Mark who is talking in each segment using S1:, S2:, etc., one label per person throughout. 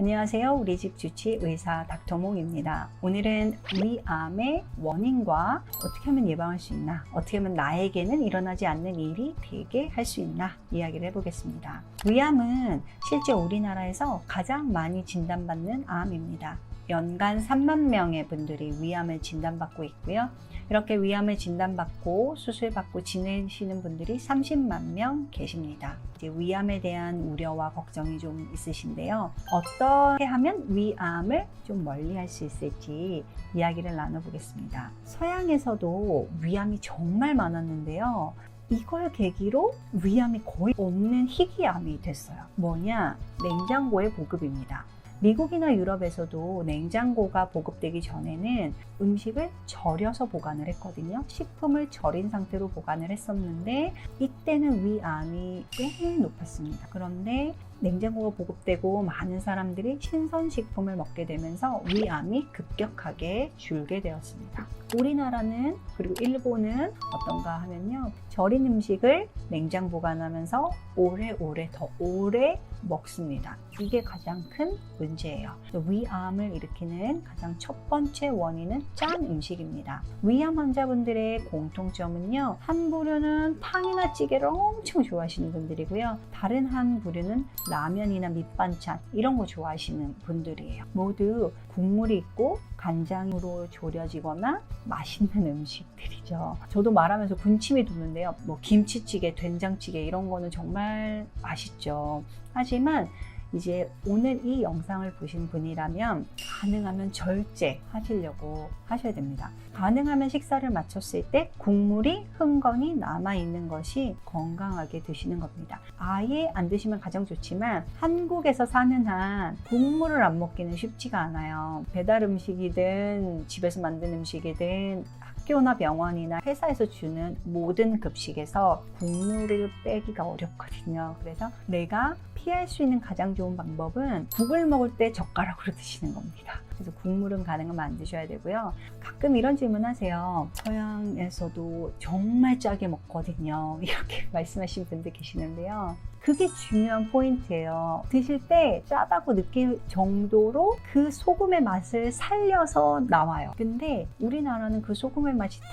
S1: 안녕하세요. 우리 집 주치 의사 닥터몽입니다. 오늘은 위암의 원인과 어떻게 하면 예방할 수 있나, 어떻게 하면 나에게는 일어나지 않는 일이 되게 할 수 있나 이야기를 해보겠습니다. 위암은 실제 우리나라에서 가장 많이 진단받는 암입니다. 연간 3만 명의 분들이 위암을 진단받고 있고요. 이렇게 위암을 진단받고 수술받고 지내시는 분들이 30만 명 계십니다. 위암에 대한 우려와 걱정이 좀 있으신데요. 어떻게 하면 위암을 좀 멀리 할 수 있을지 이야기를 나눠보겠습니다. 서양에서도 위암이 정말 많았는데요. 이걸 계기로 위암이 거의 없는 희귀암이 됐어요. 뭐냐? 냉장고의 보급입니다. 미국이나 유럽에서도 냉장고가 보급되기 전에는 음식을 절여서 보관을 했거든요. 식품을 절인 상태로 보관을 했었는데 이때는 위암이 꽤 높았습니다. 그런데 냉장고가 보급되고 많은 사람들이 신선식품을 먹게 되면서 위암이 급격하게 줄게 되었습니다. 우리나라는 그리고 일본은 어떤가 하면요. 절인 음식을 냉장 보관하면서 오래오래 더 오래 먹습니다. 이게 가장 큰 문제예요. 위암을 일으키는 가장 첫 번째 원인은 짠 음식입니다. 위암 환자분들의 공통점은요. 한 부류는 탕이나 찌개를 엄청 좋아하시는 분들이고요. 다른 한 부류는 라면이나 밑반찬 이런 거 좋아하시는 분들이에요. 모두 국물이 있고 간장으로 졸여지거나 맛있는 음식들이죠. 저도 말하면서 군침이 도는데요. 뭐 김치찌개, 된장찌개 이런 거는 정말 맛있죠. 하지만 이제 오늘 이 영상을 보신 분이라면 가능하면 절제 하시려고 하셔야 됩니다. 가능하면 식사를 마쳤을 때 국물이 흥건히 남아 있는 것이 건강하게 드시는 겁니다. 아예 안 드시면 가장 좋지만 한국에서 사는 한 국물을 안 먹기는 쉽지가 않아요. 배달 음식이든 집에서 만든 음식이든 학교나 병원이나 회사에서 주는 모든 급식에서 국물을 빼기가 어렵거든요. 그래서 내가 피할 수 있는 가장 좋은 방법은 국을 먹을 때 젓가락으로 드시는 겁니다. 그래서 국물은 가능하면 안 드셔야 되고요. 가끔 이런 질문 하세요. 서양에서도 정말 짜게 먹거든요. 이렇게 말씀하신 분들 계시는데요. 그게 중요한 포인트예요. 드실 때 짜다고 느낄 정도로 그 소금의 맛을 살려서 나와요. 근데 우리나라는 그 소금의 맛이 다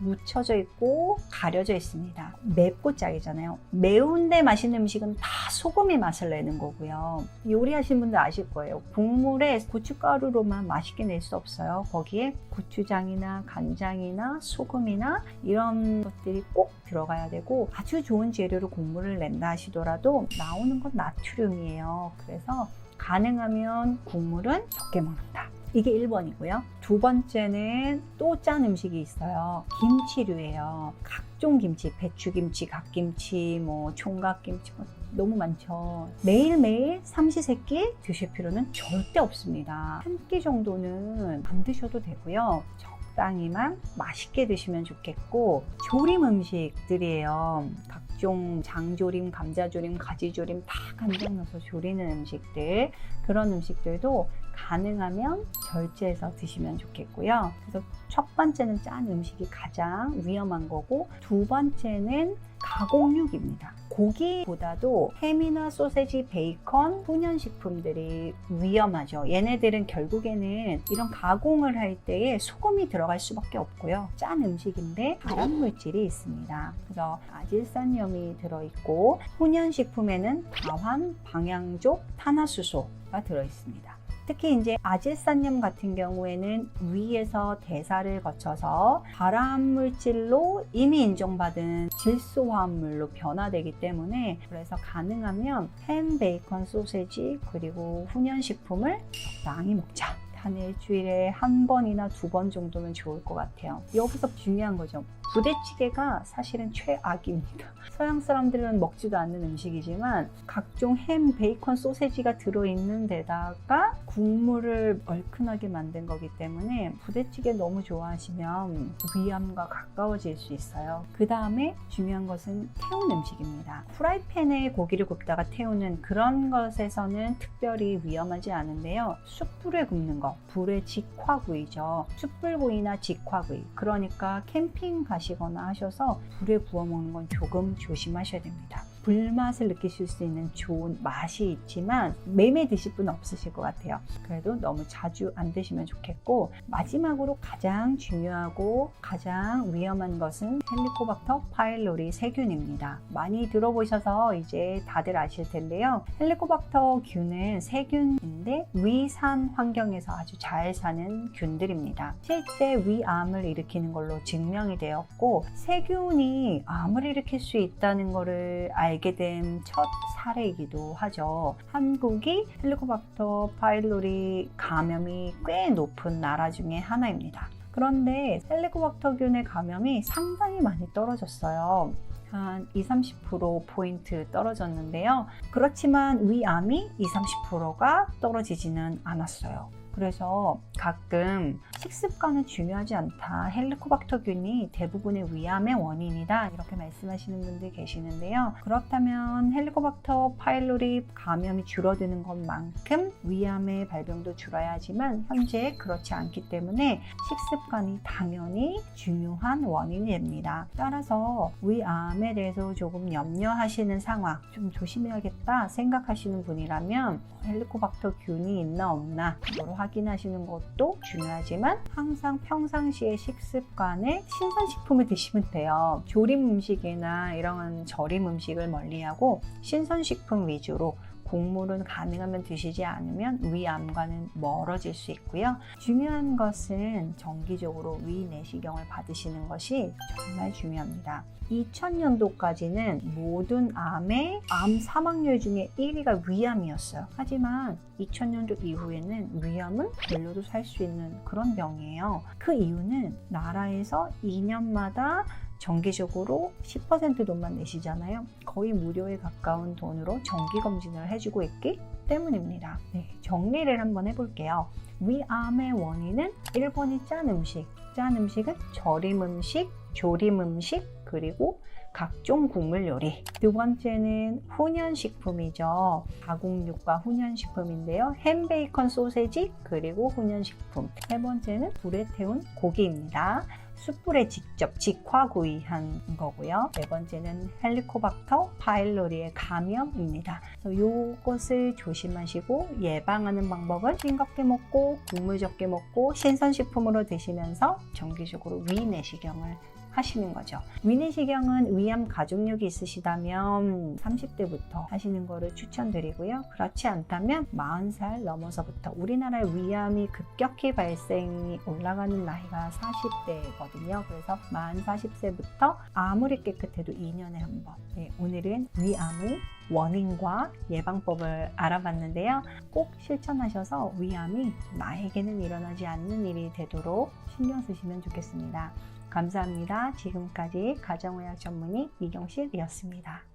S1: 묻혀져 있고 가려져 있습니다. 맵고 짜기잖아요. 매운데 맛있는 음식은 다 소금의 맛을 내는 거고요. 요리하신 분들 아실 거예요. 국물에 고춧가루로만 맛있게 낼 수 없어요. 거기에 고추장이나 간장이나 소금이나 이런 것들이 꼭 들어가야 되고 아주 좋은 재료로 국물을 낸다 하시더라도 나오는 건 나트륨이에요. 그래서 가능하면 국물은 적게 먹는다. 이게 1번이고요. 두 번째는 또 짠 음식이 있어요. 김치류예요. 각종 김치, 배추김치, 갓김치, 뭐 총각김치 뭐 너무 많죠. 매일매일 삼시세끼 드실 필요는 절대 없습니다. 한 끼 정도는 안 드셔도 되고요. 적당히만 맛있게 드시면 좋겠고 조림 음식들이에요. 각종 장조림, 감자조림, 가지조림 다 간장 넣어서 조리는 음식들 그런 음식들도 가능하면 절제해서 드시면 좋겠고요. 그래서 첫 번째는 짠 음식이 가장 위험한 거고 두 번째는 가공육입니다. 고기보다도 햄이나 소세지, 베이컨, 훈연식품들이 위험하죠. 얘네들은 결국에는 이런 가공을 할 때에 소금이 들어갈 수밖에 없고요. 짠 음식인데 발암 물질이 있습니다. 그래서 아질산염이 들어있고 훈연식품에는 다환, 방향족, 탄화수소가 들어있습니다. 특히 이제 아질산염 같은 경우에는 위에서 대사를 거쳐서 발암 물질로 이미 인정받은 질소화합물로 변화되기 때문에 그래서 가능하면 햄, 베이컨, 소세지 그리고 훈연식품을 적당히 먹자. 한 일주일에 한 번이나 두 번 정도면 좋을 것 같아요. 여기서 중요한 거죠. 부대찌개가 사실은 최악입니다. 서양 사람들은 먹지도 않는 음식이지만 각종 햄, 베이컨, 소세지가 들어있는 데다가 국물을 얼큰하게 만든 거기 때문에 부대찌개 너무 좋아하시면 위암과 가까워질 수 있어요. 그 다음에 중요한 것은 태운 음식입니다. 프라이팬에 고기를 굽다가 태우는 그런 것에서는 특별히 위험하지 않은데요. 숯불에 굽는 거, 불의 직화구이죠. 숯불구이나 직화구이. 그러니까 캠핑 가시거나 하셔서 불에 구워 먹는 건 조금 조심하셔야 됩니다. 불맛을 느끼실 수 있는 좋은 맛이 있지만 매매 드실 분은 없으실 것 같아요. 그래도 너무 자주 안 드시면 좋겠고 마지막으로 가장 중요하고 가장 위험한 것은 헬리코박터 파일로리 세균입니다. 많이 들어보셔서 이제 다들 아실 텐데요. 헬리코박터 균은 세균인데 위산 환경에서 아주 잘 사는 균들입니다. 실제 위암을 일으키는 걸로 증명이 되었고 세균이 암을 일으킬 수 있다는 것을 알게 된 첫 사례이기도 하죠. 한국이 헬리코박터 파일로리 감염이 꽤 높은 나라 중에 하나입니다. 그런데 헬리코박터균의 감염이 상당히 많이 떨어졌어요. 한 20, 30% 포인트 떨어졌는데요. 그렇지만 위암이 20, 30%가 떨어지지는 않았어요. 그래서 가끔 식습관은 중요하지 않다. 헬리코박터균이 대부분의 위암의 원인이다. 이렇게 말씀하시는 분들 계시는데요. 그렇다면 헬리코박터 파일로리 감염이 줄어드는 것만큼 위암의 발병도 줄어야 하지만 현재 그렇지 않기 때문에 식습관이 당연히 중요한 원인이 됩니다. 따라서 위암에 대해서 조금 염려하시는 상황, 좀 조심해야겠다 생각하시는 분이라면 헬리코박터 균이 있나 없나 그걸 확인하시는 것도 중요하지만 항상 평상시에 식습관에 신선식품을 드시면 돼요. 조림 음식이나 이런 절임 음식을 멀리하고 신선식품 위주로 곡물은 가능하면 드시지 않으면 위암과는 멀어질 수 있고요. 중요한 것은 정기적으로 위 내시경을 받으시는 것이 정말 중요합니다. 2000년도까지는 모든 암의 암 사망률 중에 1위가 위암이었어요. 하지만 2000년도 이후에는 위암은 별로도 살 수 있는 그런 병이에요. 그 이유는 나라에서 2년마다 정기적으로 10% 돈만 내시잖아요. 거의 무료에 가까운 돈으로 정기 검진을 해주고 있기 때문입니다. 네, 정리를 한번 해볼게요. 위암의 원인은 1번이 짠 음식. 짠 음식은 절임 음식, 조림 음식, 그리고 각종 국물 요리. 두 번째는 훈연식품이죠. 가공육과 훈연식품인데요. 햄, 베이컨, 소세지, 그리고 훈연식품. 세 번째는 불에 태운 고기입니다. 숯불에 직접 직화구이한 거고요. 네 번째는 헬리코박터 파일로리의 감염입니다. 이것을 조심하시고 예방하는 방법은 싱겁게 먹고 국물 적게 먹고 신선식품으로 드시면서 정기적으로 위내시경을 하시는 거죠. 위내시경은 위암 가족력이 있으시다면 30대부터 하시는 거를 추천드리고요. 그렇지 않다면 40살 넘어서부터 우리나라의 위암이 급격히 발생이 올라가는 나이가 40대거든요. 그래서 만 40세부터 아무리 깨끗해도 2년에 한 번. 네, 오늘은 위암의 원인과 예방법을 알아봤는데요. 꼭 실천하셔서 위암이 나에게는 일어나지 않는 일이 되도록 신경 쓰시면 좋겠습니다. 감사합니다. 지금까지 가정의학 전문의 이경실이었습니다.